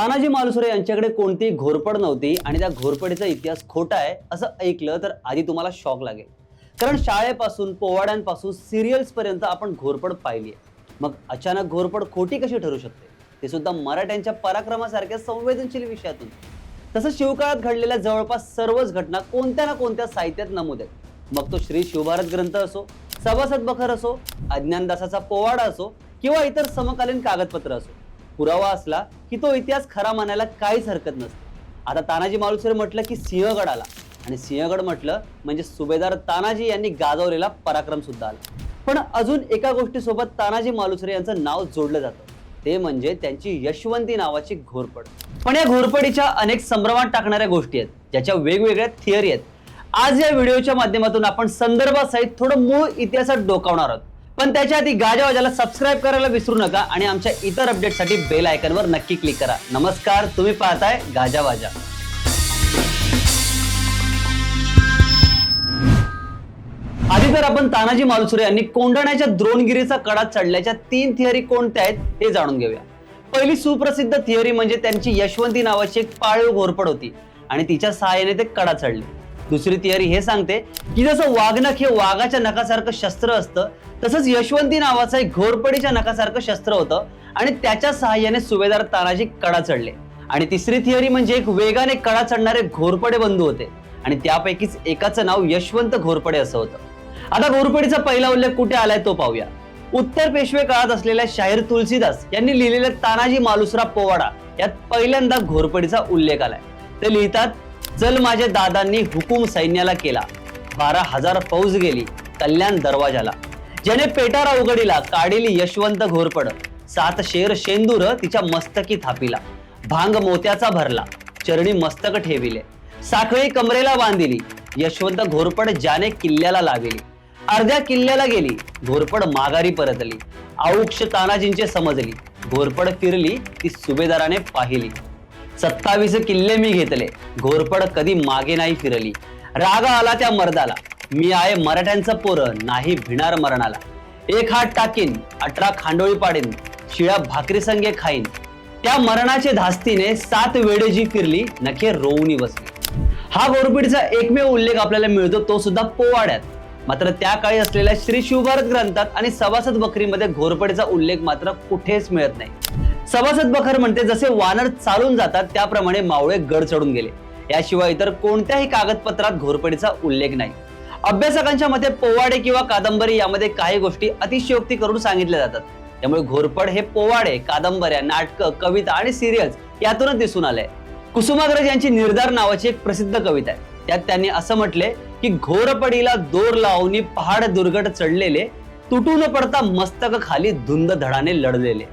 तानाजी मालुसरे यांच्याकडे कोणतीही घोरपड नव्हती आणि त्या घोरपडीचा इतिहास खोटा आहे असं ऐकलं तर आधी तुम्हाला शॉक लागेल. कारण शाळेपासून पोवाड्यांपासून सिरियल्स पर्यंत आपण घोरपड पाहिली आहे मग अचानक घोरपड खोटी कशी ठरू शकते? ते सुद्धा मराठ्यांच्या पराक्रमासारख्या संवेदनशील विषयातून. तसं शिवकाळात घडलेल्या जवळपास सर्वच घटना कोणत्या ना कोणत्या साहित्यात नमूद आहेत. मग तो श्री शिवभारत ग्रंथ असो सभासद बखर असो अज्ञानदासाचा पोवाडा असो किंवा इतर समकालीन कागदपत्र असो. पुरावा असला की तो इतिहास खरा मानायला काहीच हरकत नसते. आता तानाजी मालुसरे म्हटलं की सिंहगड आला आणि सिंहगड म्हटलं म्हणजे सुभेदार तानाजी यांनी गाजवलेला पराक्रम सुद्धा आला. पण अजून एका गोष्टीसोबत तानाजी मालुसरे यांचं नाव जोडलं जातं. ते म्हणजे त्यांची यशवंती नावाची घोरपड पण या घोरपडीच्या अनेक संभ्रमात टाकणाऱ्या गोष्टी आहेत ज्याच्या वेगवेगळ्या थिअरी आहेत. आज या व्हिडिओच्या माध्यमातून आपण संदर्भासहित थोडं मूळ इतिहासात डोकावणार आहोत. पण त्याच्या आधी गाजावाजाला सबस्क्राईब करायला विसरू नका आणि आमच्या इतर अपडेटसाठी बेल आयकनवर नक्की क्लिक करा. नमस्कार तुम्ही पाहताय गाजावाजा आधी तर आपण तानाजी मालुसरे यांनी कोंढाण्याच्या द्रोणगिरीचा कडा चढल्याच्या तीन थिअरी कोणत्या आहेत हे जाणून घेऊया. पहिली सुप्रसिद्ध थिअरी म्हणजे त्यांची यशवंती नावाची एक पाळीव घोरपड होती आणि तिच्या सहाय्याने ते कडा चढले. दुसरी थिअरी हे सांगते की जसं वाघनख हे वाघाच्या नखासारखं शस्त्र असतं तसंच यशवंती नावाचं एक घोरपडीच्या नखासारखं शस्त्र होतं आणि त्याच्या सहाय्याने सुभेदार तानाजी कडा चढले. आणि तिसरी थिअरी म्हणजे एक वेगाने कडा चढणारे घोरपडे बंधू होते आणि त्यापैकीच एकाचं नाव यशवंत घोरपडे असं होतं. आता घोरपडीचा पहिला उल्लेख कुठे आलाय तो पाहूया. उत्तर पेशवे काळात असलेल्या शाहीर तुलसीदास यांनी लिहिलेल्या तानाजी मालुसरा पोवाडा यात पहिल्यांदा घोरपडीचा उल्लेख आलाय. ते लिहितात चल माझ्या दादांनी हुकूम सैन्याला केला. बारा हजार फौज गेली. कल्याण दरवाजाला. ज्याने पेटारा उघडीला काढिली यशवंत घोरपड. सात शेर शेंदूर तिच्या मस्तकी थापिला. भांग मोत्याचा भरला. चरणी मस्तक ठेविले. साखळी कमरेला बांधिली. यशवंत घोरपड ज्याने किल्ल्याला लाविली. अर्ध्या किल्ल्याला गेली. घोरपड माघारी परतली. औक्ष तानाजींचे समजली. घोरपड फिरली. ती सुभेदाराने पाहिली. सत्तावीस किल्ले मी घेतले. घोरपड कधी मागे नाही फिरली. राग आला त्या मर्दाला. मी आहे मराठ्यांचं पोरं नाही भिणार मरणाला. एक हात टाकीन अठरा खांडोळी पाडीन शिळा भाकरी संगे खाईन. त्या मरणाचे धास्तीने सात वेळे जी फिरली नखे रोवणी बसली. हा घोरपडीचा एकमेव उल्लेख आपल्याला मिळतो तो सुद्धा पोवाड्यात. मात्र त्या काळी असलेल्या श्री शिवभारत ग्रंथात आणि सभासद बकरीमध्ये घोरपडीचा उल्लेख मात्र कुठेच मिळत नाही. सभासद बखर म्हणते जसे वानर चालून जातात त्याप्रमाणे मावळे गड चढून गेले. याशिवाय इतर कोणत्याही कागदपत्रात घोरपडीचा उल्लेख नाही. अभ्यासकांच्या मते पोवाडे किंवा कादंबरी यामध्ये काही गोष्टी अतिशयोक्ती करून सांगितल्या जातात. त्यामुळे घोरपड हे पोवाडे कादंबऱ्या नाटकं कविता आणि सिरियल्स यातूनच दिसून आले कुसुमाग्रज यांची निर्धार नावाची एक प्रसिद्ध कविता आहे. त्यात त्यांनी असं म्हटले की घोरपडीला दोर लावणी पहाड दुर्गट चढलेले तुटून पडता मस्तक खाली धुंद धडाने लढलेले.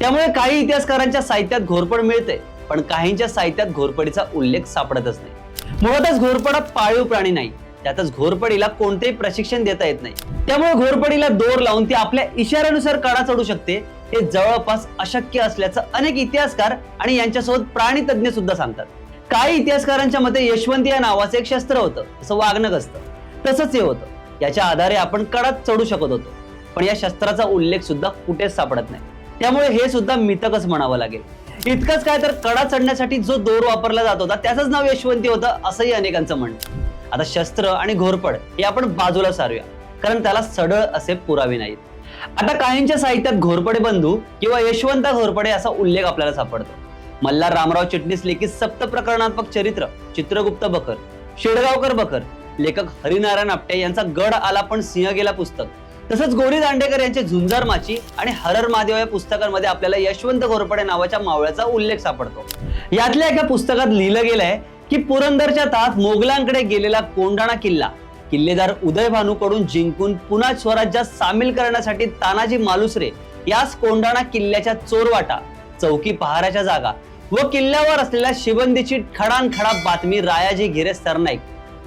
त्यामुळे काही इतिहासकारांच्या साहित्यात घोरपड मिळते पण काहींच्या साहित्यात घोरपडीचा उल्लेख सापडतच नाही. मुळातच घोरपडा पाळीव प्राणी नाही त्यातच घोरपडीला कोणतेही प्रशिक्षण देता येत नाही. त्यामुळे घोरपडीला दोर लावून ती आपल्या इशाऱ्यानुसार काढा चढू शकते हे जवळपास अशक्य असल्याचं अनेक इतिहासकार आणि यांच्यासोबत प्राणी तज्ज्ञ सुद्धा सांगतात. काही इतिहासकारांच्या मते यशवंती या नावाचं एक शस्त्र होतं असं वागणं असतं. तसंच हे होतं. याच्या आधारे आपण कडात चढू शकत होतो. पण या शस्त्राचा उल्लेख सुद्धा कुठेच सापडत नाही. त्यामुळे हे सुद्धा मितकच म्हणावं लागेल. इतकंच काय तर कडा चढण्यासाठी जो दोर वापरला जात होता त्याचंच नाव यशवंती होतं असंही अनेकांचं म्हणणं आता शस्त्र आणि घोरपड हे आपण बाजूला सारूया कारण त्याला सडळ असे पुरावे नाहीत. आता काहींच्या साहित्यात घोरपडे बंधू किंवा यशवंत घोरपडे असा उल्लेख आपल्याला सापडतो. मल्हार रामराव चिटणीस लेखित सप्त प्रकरणात्मक चरित्र चित्रगुप्त बकर शेडगावकर बकर लेखक हरिनारायण आपटे यांचा गड आला पण सिंह गेला पुस्तक. तसंच गोरी दांडेकर यांचे झुंजार माची आणि हरर महादेव या पुस्तकांमध्ये आपल्याला यशवंत घोरपडे नावाच्या मावळ्याचा उल्लेख सापडतो. यातल्या एका पुस्तकात लिहिलं गेलंय की पुरंदरच्या तात मोगलांकडे गेलेला कोंडाणा किल्ला किल्लेदार उदय भानूकडून जिंकून पुन्हा स्वराज्यात सामील करण्यासाठी तानाजी मालुसरे याच कोंडाणा किल्ल्याच्या चोरवाटा चौकी पहाराच्या जागा व किल्ल्यावर असलेल्या शिबंदीची खडानखडा बातमी रायाजी घिरे सरनाईक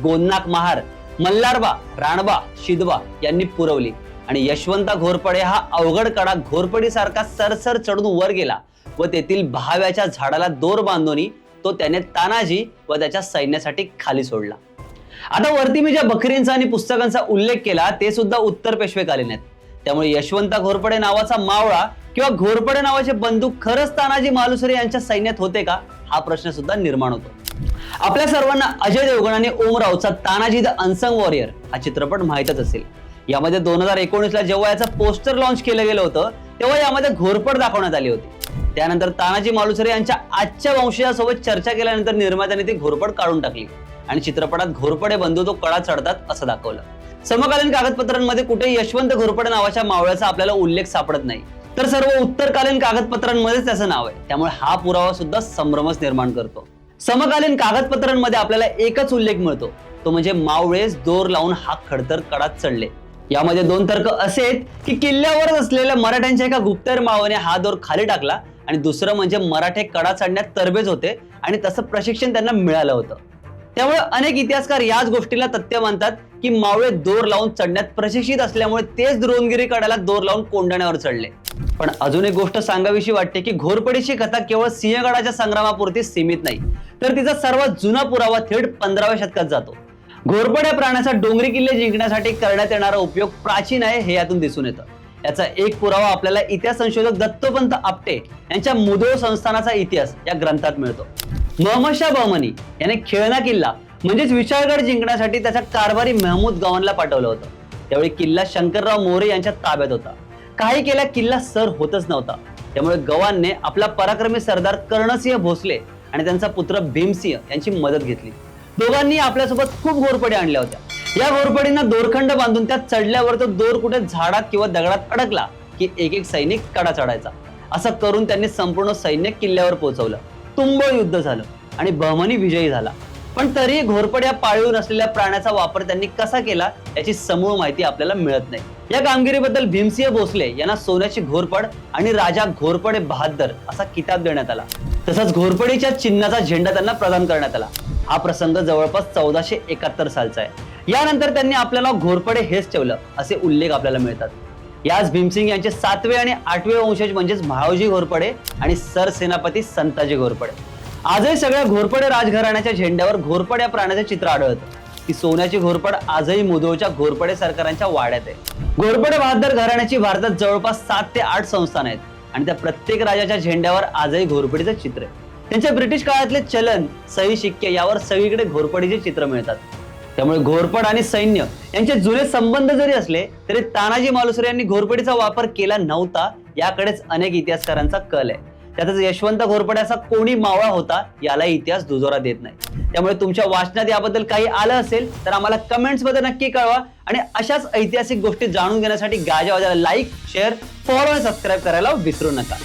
गोंदनाक महार मल्हारबा राणबा शिदबा यांनी पुरवली. आणि यशवंत घोरपडे हा अवघड कडा घोरपडीसारखा सरसर चढून वर गेला व तेथील भाव्याच्या झाडाला दोर बांधून तो त्याने तानाजी व त्याच्या सैन्यासाठी खाली सोडला. आता वरती मी ज्या बकरींचा आणि पुस्तकांचा उल्लेख केला ते सुद्धा उत्तर पेशवेकालीन आहेत. त्यामुळे यशवंत घोरपडे नावाचा मावळा किंवा घोरपडे नावाचे बंदूक खरंच तानाजी मालुसरे यांच्या सैन्यात होते का? हा प्रश्न सुद्धा निर्माण होतो. आपल्या सर्वांना अजय देवगण आणि Om Tanaji the unsung warrior हा चित्रपट माहीतच असेल. यामध्ये दोन हजार एकोणीसला जेव्हा याचं पोस्टर लॉन्च केलं गेलं होतं तेव्हा यामध्ये घोरपड दाखवण्यात आली होती. त्यानंतर तानाजी मालुसरे यांच्या आजच्या वंशजासोबत चर्चा केल्यानंतर निर्मात्याने ती घोरपड काढून टाकली. आणि चित्रपटात घोरपडे बंधू तो कडा चढतात असं दाखवलं. समकालीन कागदपत्रांमध्ये कुठे यशवंत घोरपडे नावाच्या मावळ्याचा आपल्याला उल्लेख सापडत नाही. तर सर्व उत्तरकालीन कागदपत्रांमध्येच त्याचं नाव आहे. त्यामुळे हा पुरावा सुद्धा संभ्रमच निर्माण करतो. समकालीन कागदपत्रांमध्ये आपल्याला एकच उल्लेख मिळतो. तो म्हणजे मावळेस दोर लावून हा खडतर कडात चढले. यामध्ये दोन तर्क असे आहेत की किल्ल्यावरच असलेल्या मराठ्यांच्या एका गुप्तहेर मावाने हा दोर खाली टाकला आणि दुसरं म्हणजे मराठे कडा चढण्यात तरबेज होते आणि तसं प्रशिक्षण त्यांना मिळालं होतं. त्यामुळे अनेक इतिहासकार याच गोष्टीला तथ्य मानतात की मावळे दोर लावून चढण्यात प्रशिक्षित असल्यामुळे तेच द्रोणगिरी कडाला दोर लावून कोंडण्यावर चढले. पण अजून एक गोष्ट सांगावीशी वाटते की घोरपडीची कथा केवळ सिंहगडाच्या संग्रामापुरती सीमित नाही तर तिचा सर्वात जुना पुरावा थेट पंधराव्या शतकात जातो. घोरपड्या प्राण्याचा डोंगरी किल्ले जिंकण्यासाठी करण्यात येणारा उपयोग प्राचीन आहे हे यातून दिसून येतं. याचा एक पुरावा आपल्याला इतिहास संशोधक दत्तोपंत आपटे यांच्या मुधोळ संस्थानाचा इतिहास या ग्रंथात मिळतो. महम्मद शाह बहमनी याने खेळणा किल्ला म्हणजेच विशाळगड जिंकण्यासाठी त्याचा कारभारी महमूद गवानला पाठवलं होतं. त्यावेळी किल्ला शंकरराव मोरे यांच्या ताब्यात होता. काही केल्या किल्ला सर होतच नव्हता. त्यामुळे गवानने आपला पराक्रमी सरदार कर्णसिंह भोसले आणि त्यांचा पुत्र भीमसिंह यांची मदत घेतली. दोघांनी आपल्यासोबत खूप घोरपडे आणल्या होत्या. या घोरपडींना दोरखंड बांधून त्यात चढल्यावर तो दोर कुठे झाडात किंवा दगडात अडकला की एक एक सैनिक कडा चढायचा. असं करून त्यांनी संपूर्ण सैन्य किल्ल्यावर पोहोचवलं. तुंबळ युद्ध झालं आणि बहमनी विजयी झाला. पण तरीही घोरपड्या पाळीव नसलेल्या प्राण्याचा वापर त्यांनी कसा केला याची समूळ माहिती आपल्याला मिळत नाही. या कामगिरीबद्दल भीमसिंह भोसले यांना सोन्याची घोरपड आणि राजा घोरपडे बहादर असा किताब देण्यात आला. तसंच घोरपडीच्या चिन्हाचा झेंडा त्यांना प्रदान करण्यात आला. हा प्रसंग जवळपास चौदाशे एकाहत्तर सालचा आहे. यानंतर त्यांनी आपल्याला घोरपडे हेच ठेवलं असे उल्लेख आपल्याला मिळतात. याच भीमसिंग यांचे सातवे आणि आठवे वंशज म्हणजेच महावजी घोरपडे आणि सरसेनापती संताजी घोरपडे. आजही सगळ्या घोरपडे राजघराण्याच्या झेंड्यावर घोरपड या प्राण्याचे चित्र आढळतं. ती सोन्याची घोरपड आजही मुधोळच्या घोरपडे सरकारांच्या वाड्यात आहे. घोरपडे बहादर घराण्याची भारतात जवळपास सात ते आठ संस्थान आहेत. आणि त्या प्रत्येक राजाच्या झेंड्यावर आजही घोरपडीचं चित्र आहे. त्यांच्या ब्रिटिश काळातले चलन सही शिक्के यावर सगळीकडे घोरपडीचे चित्र मिळतात. त्यामुळे घोरपड आणि सैन्य यांचे जुने संबंध जरी असले तरी तानाजी मालुसरे यांनी घोरपडीचा वापर केला नव्हता याकडेच अनेक इतिहासकारांचा कल आहे. त्यातच यशवंत घोरपडे असा कोणी मावळा होता याला इतिहास दुजोरा देत नाही. त्यामुळे तुमच्या वाचनात याबद्दल काही आलं असेल तर आम्हाला कमेंट्समध्ये नक्की कळवा आणि अशाच ऐतिहासिक गोष्टी जाणून घेण्यासाठी गाजावाजाला लाईक शेअर फॉलो आणि सबस्क्राईब करायला विसरू नका.